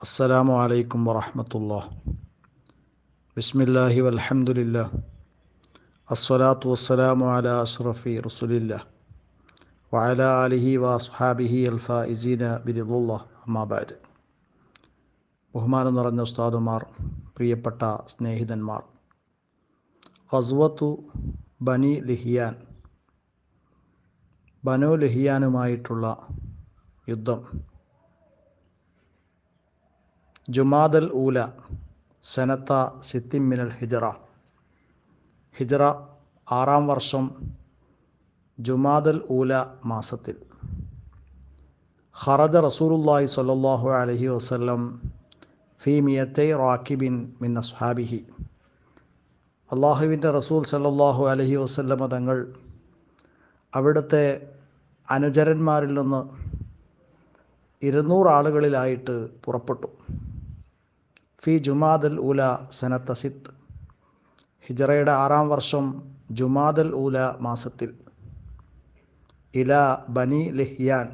السلام عليكم ورحمة الله بسم الله والحمد لله الصلاة والسلام على أشرف رسول الله وعلى آله وأصحابه الفائزين برضا الله أما بعد ബഹുമാനം നിറഞ്ഞ ഉസ്താദുമാർ പ്രിയപ്പെട്ട സ്നേഹിതന്മാർ ഹസ്വത്തു ബനി ലിഹിയാൻ ബനു ലിഹിയാനുമായിട്ടുള്ള യുദ്ധം ജുമാദൽ ഊല സനത്ത സിത്തിമിനൽ ഹിജറ. ഹിജറ ആറാം വർഷം ജുമാദൽ ഊല മാസത്തിൽ. ഖറജ റസൂലുല്ലാഹി സ്വല്ലല്ലാഹു അലൈഹി വസല്ലം ഫി മിയത്തൈ റാക്കിബിൻ മിൻ അസ്ഹാബിഹി. അള്ളാഹുവിന്റെ റസൂൽ സല്ലല്ലാഹു അലൈഹി വസ്ല്ലമ തങ്ങൾ അവിടുത്തെ അനുചരന്മാരിൽ നിന്ന് ഇരുന്നൂറ് ആളുകളിലായിട്ട് പുറപ്പെട്ടു. ഫി ജുമാദൽ ഉല സനത്ത സിത്ത് ഹിജറയുടെ ആറാം വർഷം ജുമാദൽ ഉല മാസത്തിൽ. ഇല ബനി ലഹിയാൻ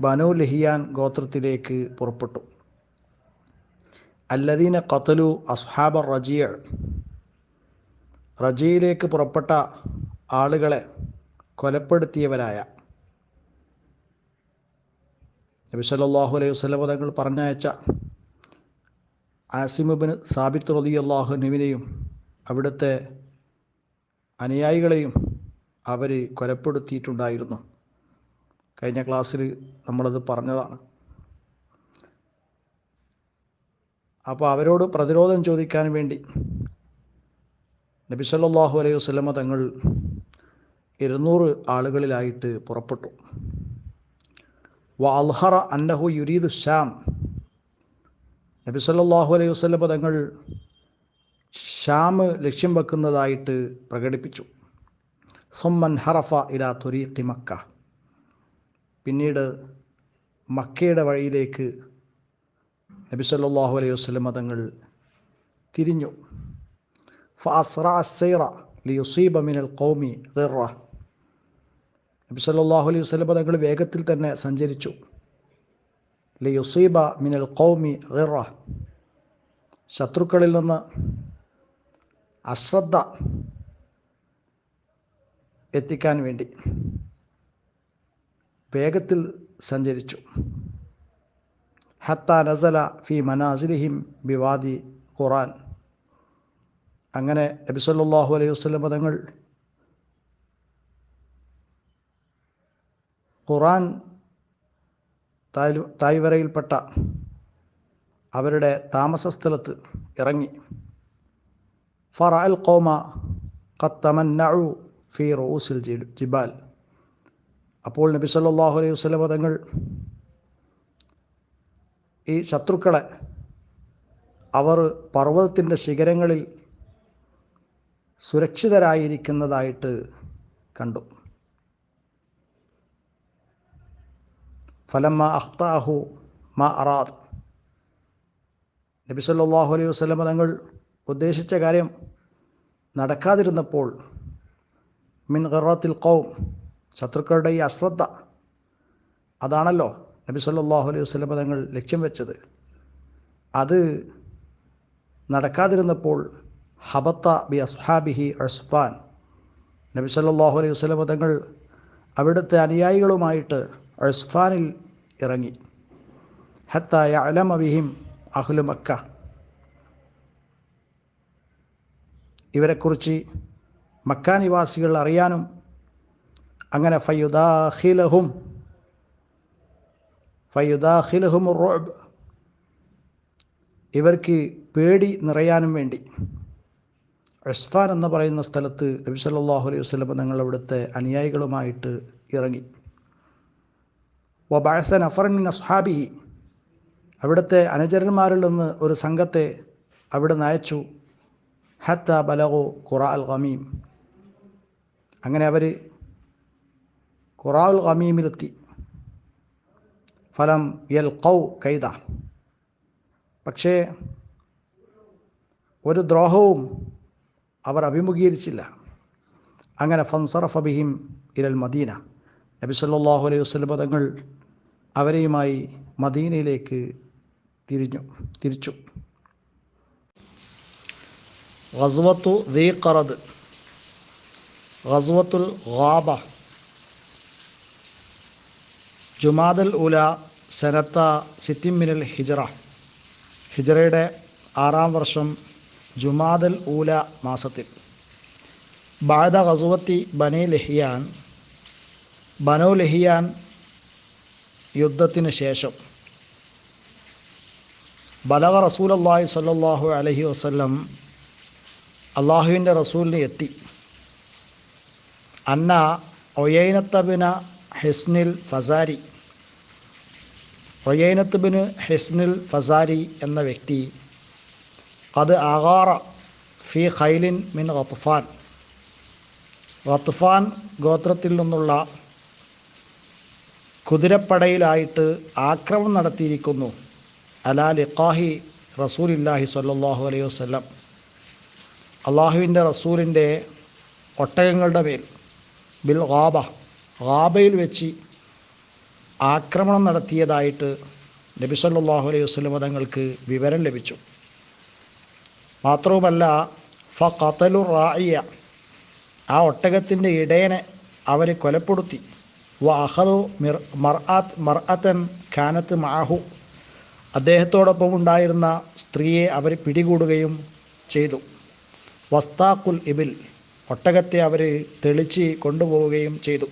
ബനു ലഹിയാൻ ഗോത്രത്തിലേക്ക് പുറപ്പെട്ടു. അല്ലദീന കത്തലു അസ്ഹാബ റജിയ റജിയിലേക്ക് പുറപ്പെട്ട ആളുകളെ കൊലപ്പെടുത്തിയവരായ നബി സല്ലല്ലാഹു അലൈഹി വസല്ലം തങ്ങൾ പറഞ്ഞയച്ച ആസിമുബിന് സാബിത്ത് റതി അള്ളാഹുനുവിനെയും അവിടുത്തെ അനുയായികളെയും അവർ കൊലപ്പെടുത്തിയിട്ടുണ്ടായിരുന്നു. കഴിഞ്ഞ ക്ലാസ്സിൽ നമ്മളത് പറഞ്ഞതാണ്. അപ്പോൾ അവരോട് പ്രതിരോധം ചോദിക്കാൻ വേണ്ടി നബി സല്ലല്ലാഹു അലൈഹി വസല്ലമ തങ്ങൾ ഇരുന്നൂറ് ആളുകളിലായിട്ട് പുറപ്പെട്ടു. വ അൽഹറ അന്നഹു യുരീദ് ഷാം നബി സല്ലാഹു അലൈഹി വസല്ലമ തങ്ങൾ ഷാം ലക്ഷ്യം വെക്കുന്നതായിട്ട് പ്രകടിപ്പിച്ചു. സൊമ്മൻ ഹറഫ ഇല തുരീഖി മക്ക. പിന്നീട് മക്കയുടെ വഴിയിലേക്ക് നബി സല്ലാഹു അലൈഹി വസല്ലമ തങ്ങൾ തിരിഞ്ഞു. ഫാസ്റ അസ്സൈറ ലിയുസീബ മിനൽ ഗിറ നബി സല്ലാഹു അലൈഹി വസല്ലമ തങ്ങൾ വേഗത്തിൽ തന്നെ സഞ്ചരിച്ചു. ലിയുസീബ മിനൽ കൗമി ഗിറ ശത്രുക്കളിൽ നിന്ന് അശ്രദ്ധ എത്തിക്കാൻ വേണ്ടി വേഗത്തിൽ സഞ്ചരിച്ചു. ഹത്ത നസല ഫി മനാസിലിഹിം ബിവാദി ഖുറാൻ അങ്ങനെ നബി സല്ലല്ലാഹു അലൈഹി വസല്ലം തങ്ങൾ ഖുറാൻ തായ് തായ്വരയിൽപ്പെട്ട അവരുടെ താമസ സ്ഥലത്ത് ഇറങ്ങി. ഫറ അൽ കോമ ഖത്തമന്നഉ ഫി റോസിൽ ജിബാൽ. അപ്പോൾ നബി സല്ലാഹു അലൈഹി വസല്ലം തങ്ങൾ ഈ ശത്രുക്കളെ അവർ പർവതത്തിന്റെ ശിഖരങ്ങളിൽ സുരക്ഷിതരായിരിക്കുന്നതായിട്ട് കണ്ടു. ഫലമ്മ അഖ്താഹു മാ അറാദ്. നബി സല്ലാഹു അലൈഹി വസ്ലമ തങ്ങൾ ഉദ്ദേശിച്ച കാര്യം നടക്കാതിരുന്നപ്പോൾ മിൻ ഖറാത്തിൽ കൗം ശത്രുക്കളുടെ ഈ അശ്രദ്ധ അതാണല്ലോ നബി സല്ലാഹു അലൈഹി വസ്ലമ തങ്ങൾ ലക്ഷ്യം വെച്ചത്. അത് നടക്കാതിരുന്നപ്പോൾ ഹബത്ത ബി അസ്ഹാബിഹി അസ്ഫാൻ നബി സല്ലാഹു അലൈഹി വസ്ലമ തങ്ങൾ അവിടുത്തെ അനുയായികളുമായിട്ട് അസ്ഫാനിൽ ഇറങ്ങി. ഹത്തായ അലമബിഹിം അഹ്ലു മക്ക. ഇവരെക്കുറിച്ച് മക്ക നിവാസികൾ അറിയാനും അങ്ങനെ ഫയുദാഹിലഹും ഫയുദാഹിലഹും റോബ് ഇവർക്ക് പേടി നിറയാനും വേണ്ടി. ഉസ്ഫാൻ എന്ന് പറയുന്ന സ്ഥലത്ത് നബി സല്ലല്ലാഹു അലൈഹി വസല്ലം തങ്ങൾ അവിടുത്തെ അനുയായികളുമായിട്ട് ഇറങ്ങി. വബഅസ നഫറൻ മിൻ അസ്ഹാബിഹി. അവിടുത്തെ അനുചരന്മാരിൽ നിന്ന് ഒരു സംഘത്തെ അവിടെ നയച്ചു ഹത്ത ബലഗോ ഖുറ അൽ ഖമീം. അങ്ങനെ അവർ ഖുറ ഉൽ ഖമീമിലെത്തി. ഫലം യൽ കൗ കൈദ. പക്ഷേ ഒരു ദ്രോഹവും അവർ അഭിമുഖീകരിച്ചില്ല. അങ്ങനെ ഫൻസറഫ് ബിഹിം ഇരൽ മദീന. നബി സല്ലല്ലാഹു അലൈഹി വസല്ലം തങ്ങൾ അവരെയുമായി മദീനയിലേക്ക് തിരിഞ്ഞു തിരിച്ചു. ഗസ്വത്തു ദീഖറദ് ഗസ്വത്തുൽ ഗാബ ജുമാദൽ ഉല സനത്ത സിത്തിമിനൽ ഹിജറ. ഹിജറയുടെ ആറാം വർഷം ജുമാദൽ ഊല മാസത്തിൽ. ബാദ ഗസുവത്തി ബനി ലഹിയാൻ ബനോ ലഹിയാൻ യുദ്ധത്തിന് ശേഷം. ബലവ അള്ളാഹി സല്ലാഹു അലഹി വസ്ലം അള്ളാഹുവിന്റെ റസൂലിന് എത്തി. അന്ന ഒയൈനത്തബിന ഹിസ്നിൽ ഫസാരി. ഒയൈനത്ത് ബിന് ഹിസ്നിൽ ഫസാരി എന്ന വ്യക്തി അത് ആകാറ ഫി ഖൈലിൻ മിൻ ഖത്ഫാൻ ഖത്ഫാൻ ഗോത്രത്തിൽ നിന്നുള്ള കുതിരപ്പടയിലായിട്ട് ആക്രമണം നടത്തിയിരിക്കുന്നു. അലാ ലിഖാഹി റസൂലില്ലാഹി സല്ലാഹു അലൈഹി വസ്ലം അള്ളാഹുവിന്റെ റസൂലിന്റെ ഒട്ടകങ്ങളുടെ മേൽ ബിൽ ഗാബ ഗാബയിൽ വെച്ച് ആക്രമണം നടത്തിയതായിട്ട് നബി സല്ലാഹു അലൈഹി വസ്ലം തങ്ങൾക്ക് വിവരം ലഭിച്ചു. മാത്രവുമല്ല ഫ റായിയ ആ ഒട്ടകത്തിന്റെ ഇടയനെ അവർ കൊലപ്പെടുത്തി. വ അഹദു മിർ മർആത്ത് മർഅത്തൻ ഖാനത്ത് മാഹു അദ്ദേഹത്തോടൊപ്പം ഉണ്ടായിരുന്ന സ്ത്രീയെ അവർ പിടികൂടുകയും ചെയ്തു. വസ്താഖുൽ ഇബിൽ ഒട്ടകത്തെ അവർ തെളിച്ച് കൊണ്ടുപോവുകയും ചെയ്തു.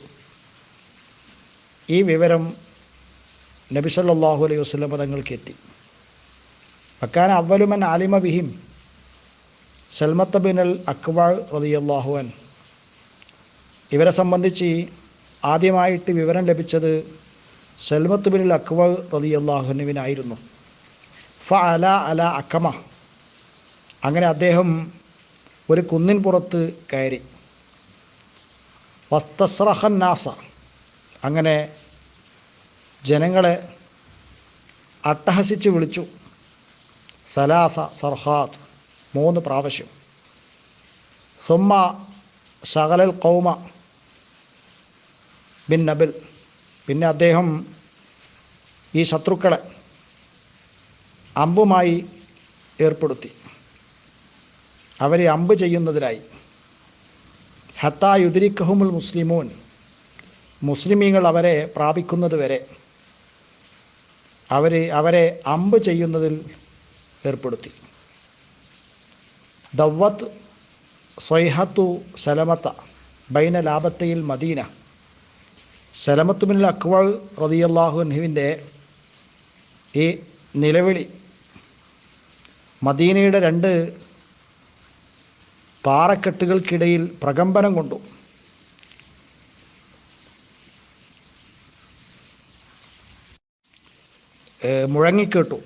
ഈ വിവരം നബി സല്ലല്ലാഹു അലൈഹി വസ്ലം തങ്ങൾക്ക് എത്തി. വക്കാൻ അവലുമൻ ആലിമ ബിഹിം സൽമത്തബിൻ അൽ അക്വാൾ റതിയല്ലാഹുവൻ ഇവരെ സംബന്ധിച്ച് ആദ്യമായിട്ട് വിവരം ലഭിച്ചത് സൽമത്ത് ബിനുൽ റതി റതിയല്ലാഹുനുവിനായിരുന്നു ഫ അല അല അക്കമ അങ്ങനെ അദ്ദേഹം ഒരു കുന്നിൻ പുറത്ത് കയറി. വസ്തസ്രഹൻ നാസ അങ്ങനെ ജനങ്ങളെ അട്ടഹസിച്ച് വിളിച്ചു. സലാസ സർഹാത്ത് മൂന്ന് പ്രാവശ്യം. സുമ്മ സകലൽ കൗമ ബിൻ നബിൽ. പിന്നെ അദ്ദേഹം ഈ ശത്രുക്കളെ അമ്പുമായി ഏർപ്പെടുത്തി. അവരെ അമ്പ് ചെയ്യുന്നതിനായി. ഹത്താ യുദിരിക്കഹുമുൽ മുസ്ലിമൂൻ. മുസ്ലിമീങ്ങൾ അവരെ പ്രാപിക്കുന്നത് വരെ അവർ അവരെ അമ്പ് ചെയ്യുന്നതിൽ ഏർപ്പെടുത്തി. ദവത്ത് സ്വൈഹത്തു സലമത്ത ബൈന ലാഭത്തയിൽ മദീന. സലമത്തുമിൽ അക്വൾ റതിയല്ലാഹുൻഹുവിന്റെ ഈ നിലവിളി മദീനയുടെ രണ്ട് പാറക്കെട്ടുകൾക്കിടയിൽ പ്രകമ്പനം കൊണ്ടു. മുഴങ്ങിക്കേട്ടു.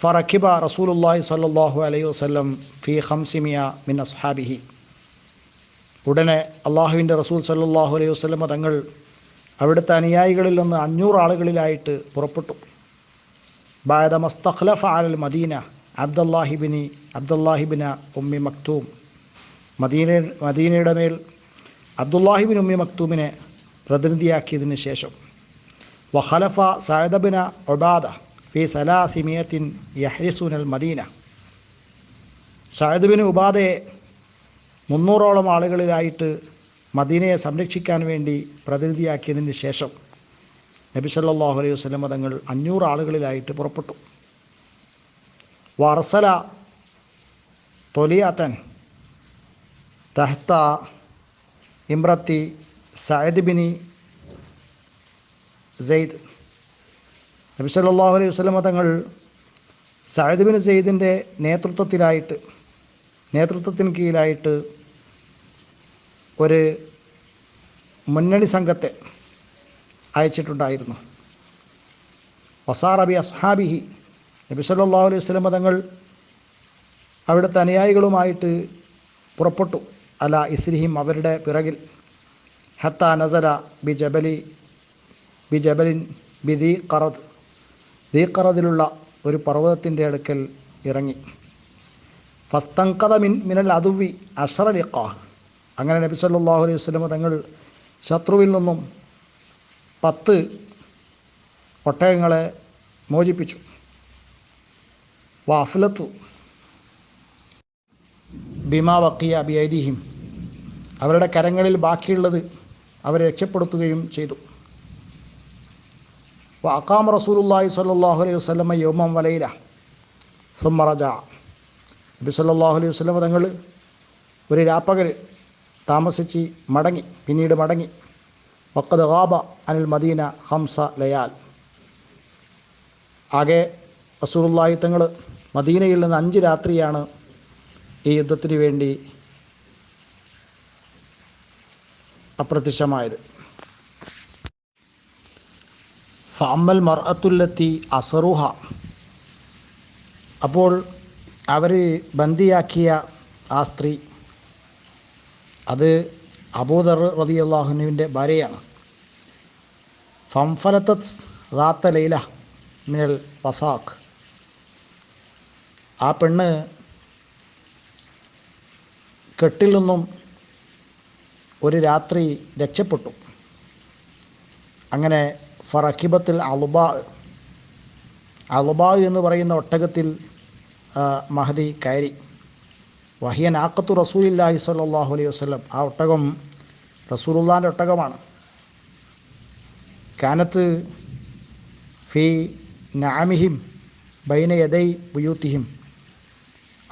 ഫറഖിബ റസൂലുല്ലാഹി സല്ലാഹു അലൈഹി വസ്ലം ഫി ഹംസിമിയ മിൻ അസ്ഹാബിഹി. ഉടനെ അള്ളാഹുവിന്റെ റസൂൽ സല്ലാഹു അലൈഹി വസ്ലമ തങ്ങൾ അവിടുത്തെ അനുയായികളിൽ നിന്ന് അഞ്ഞൂറ് ആളുകളിലായിട്ട് പുറപ്പെട്ടു. ബാദ മസ്തഖ്ലഫ അൽ മദീന അബ്ദുല്ലാഹിബിനി അബ്ദുല്ലാഹിബിന ഉമ്മി മക്തൂം. മദീന മദീനയുടെ മേൽ അബ്ദുല്ലാഹിബിൻ ഉമ്മി മക്തൂമിനെ പ്രതിനിധിയാക്കിയതിന് ശേഷം. വഖലഫ സയദബിന ഒബാദ ഫി സലാസിമിയത്തിൻ യഹ്രിസുൻ അൽ മദീന സയദ്ബിൻ ഉബാദയെ മുന്നൂറോളം ആളുകളിലായിട്ട് മദീനയെ സംരക്ഷിക്കാൻ വേണ്ടി പ്രതിനിധിയാക്കിയതിന് ശേഷം നബി സല്ലല്ലാഹു അലൈഹി വസ്ലം തങ്ങൾ അഞ്ഞൂറ് ആളുകളിലായിട്ട് പുറപ്പെട്ടു. വർസല തൊലിയാത്തൻ തഹ്ത ഇമ്രത്തി സയദ് ബിനി സെയ്ദ്. നബി സല്ലല്ലാഹു അലൈഹി വസ്ലം തങ്ങൾ സയദ് ബിൻ സെയ്ദിന്റെ നേതൃത്വത്തിലായിട്ട് നേതൃത്വത്തിന് കീഴിലായിട്ട് ഒരു മുന്നണി സംഘത്തെ അയച്ചിട്ടുണ്ടായിരുന്നു. വസാറബി അസ്ഹാബിഹി നബി സല്ലല്ലാഹു അലൈഹി സ്വലം തങ്ങൾ അവിടുത്തെ അനുയായികളുമായിട്ട് പുറപ്പെട്ടു. അല ഇസ്രിഹിം അവരുടെ പിറകിൽ. ഹത്ത നസല ബി ജബലി ബി ജബലിൻ ബി ദീ കറദ് ദീ കറദിലുള്ള ഒരു പർവതത്തിന്റെ അടുക്കൽ ഇറങ്ങി. ഫസ്തങ്കത മിൻ മിനൽ അതുവി അഷറലിഖാഹ് അങ്ങനെ നബി സല്ലാഹു അലൈഹി വസ്ലമ തങ്ങൾ ശത്രുവിൽ നിന്നും പത്ത് ഒട്ടകങ്ങളെ മോചിപ്പിച്ചു. വാഫ്ലത്തു ബിമാ വക്കിയ ബിയൈദിഹിം. അവരുടെ കരങ്ങളിൽ ബാക്കിയുള്ളത് അവരെ രക്ഷപ്പെടുത്തുകയും ചെയ്തു. വാക്കാം റസൂലുല്ലാഹി സല്ലാഹു അലൈഹി വസ്ലമ യോമം വലൈല. സുമറജ നബി സല്ലാഹു അലൈഹി വസ്ലമ തങ്ങൾ ഒരു രാപ്പകൽ താമസിച്ച് മടങ്ങി പിന്നീട് മടങ്ങി. വക്കത് ഗാബ അനിൽ മദീന ഹംസ ലയാൽ. ആകെ റസൂലുള്ളാഹി തങ്ങൾ മദീനയിൽ നിന്ന് അഞ്ച് രാത്രിയാണ് ഈ യുദ്ധത്തിന് വേണ്ടി അപ്രത്യക്ഷമായത്. ഫഅമ്മൽ മർഅത്തുല്ലത്തി അസറുഹ. അപ്പോൾ അവർ ബന്ദിയാക്കിയ ആ സ്ത്രീ അത് അബൂദർ റതി അള്ളാഹുനുവിന്റെ ഭാര്യയാണ്. ഫംഫലത്തത് റാത്ത ലൈല മിനൽ വസാഖ്. ആ പെണ്ണ് കെട്ടിൽ നിന്നും ഒരു രാത്രി രക്ഷപ്പെട്ടു. അങ്ങനെ ഫറക്കിബത്തിൽ അലുബാ അലുബാ എന്ന് പറയുന്ന ഒട്ടകത്തിൽ മഹദി കയറി. വഹിയൻ ആക്കത്തു റസൂലില്ലാഹി സാഹു അലൈഹി വസ്ലം ആ ഒട്ടകം റസൂലുള്ളാന്റെ ഒട്ടകമാണ്. കാനത്ത് ഫി നാമിഹിം ബൈന യദൈ ബുയൂത്തിഹിം.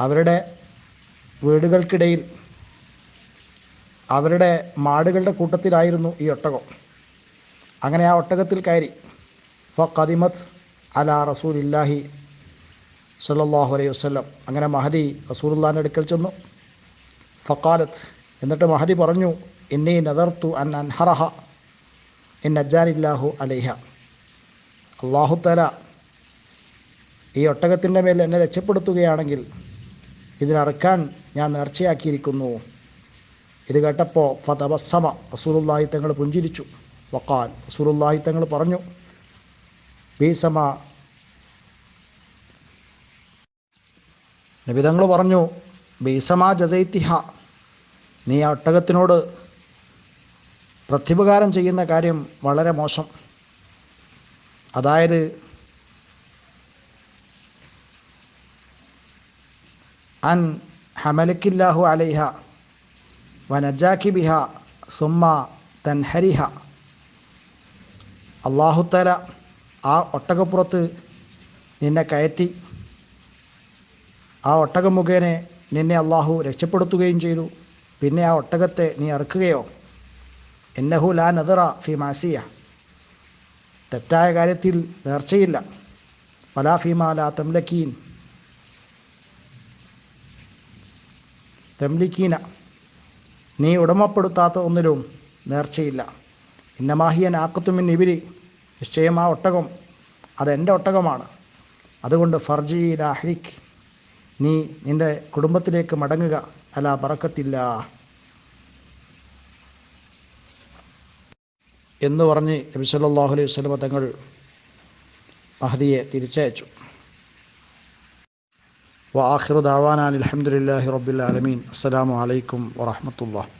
അവരുടെ വീടുകൾക്കിടയിൽ അവരുടെ മാടുകളുടെ കൂട്ടത്തിലായിരുന്നു ഈ ഒട്ടകം. അങ്ങനെ ആ ഒട്ടകത്തിൽ കയറി. ഫ കദിമത്ത് അല റസൂലില്ലാഹി സല്ലല്ലാഹു അലൈഹി വസ്ലം അങ്ങനെ മഹദി റസൂലുള്ളാഹിന്റെ അടുക്കൽ ചെന്നു. ഫക്കാലത്ത് എന്നിട്ട് മഹദി പറഞ്ഞു എന്നെ നദർത്തു അൻ അൻഹറഹ എൻ അജാനില്ലാഹു അലൈഹ. തല ഈ ഒട്ടകത്തിന്റെ മേൽ എന്നെ രക്ഷപ്പെടുത്തുകയാണെങ്കിൽ ഇതിനറക്കാൻ ഞാൻ നേർച്ചയാക്കിയിരിക്കുന്നു. ഇത് കേട്ടപ്പോൾ ഫതബസ്സമ റസൂലുള്ളാഹി പുഞ്ചിരിച്ചു. വക്കാൽ റസൂലുള്ളാഹി പറഞ്ഞു ബീസമ നബി തങ്ങൾ പറഞ്ഞു ബീസമാ ജസൈത്തിഹ. നീ ആ ഒട്ടകത്തിനോട് പ്രത്യുപകാരം ചെയ്യുന്ന കാര്യം വളരെ മോശം. അതായത് അൻ ഹമലക്കില്ലാഹു അലൈഹ വനജാക്കി ബിഹ സുമ്മ തൻഹരിഹ. അള്ളാഹുത്തല ആ ഒട്ടകപ്പുറത്ത് നിന്നെ കയറ്റി. ആ ഒട്ടകം മുഖേന നിന്നെ അള്ളാഹു രക്ഷപ്പെടുത്തുകയും ചെയ്തു. പിന്നെ ആ ഒട്ടകത്തെ നീ അറുക്കുകയോ? എന്നഹു ലാ നദറ ഫി മാസിയ. തെറ്റായ കാര്യത്തിൽ നേർച്ചയില്ല. പലാ ഫീമാ ലാ തംലക്കീൻ. തെംലിക്കീന. നീ ഉടമപ്പെടുത്താത്ത ഒന്നിലും നേർച്ചയില്ല. ഇന്നമാഹിയൻ ആക്കത്തുമിൻ ഇബിരി. നിശ്ചയം ആ ഒട്ടകം അതെന്റെ ഒട്ടകമാണ്. അതുകൊണ്ട് ഫർജി ലാഹ്രിക് നീ നിന്റെ കുടുംബത്തിലേക്ക് മടങ്ങുക. അല്ല പറക്കത്തില്ല എന്ന് പറഞ്ഞ് നബി സല്ലാഹു അലൈഹി വസ്ലമ തങ്ങൾ മഹദിയെ തിരിച്ചയച്ചു. വാഹിറു ദാവാനാൻ അലഹമുല്ലാഹി റബ്ബുൽ ആലമീൻ. അസ്സലാമു അലൈക്കും വറഹമത്തുള്ള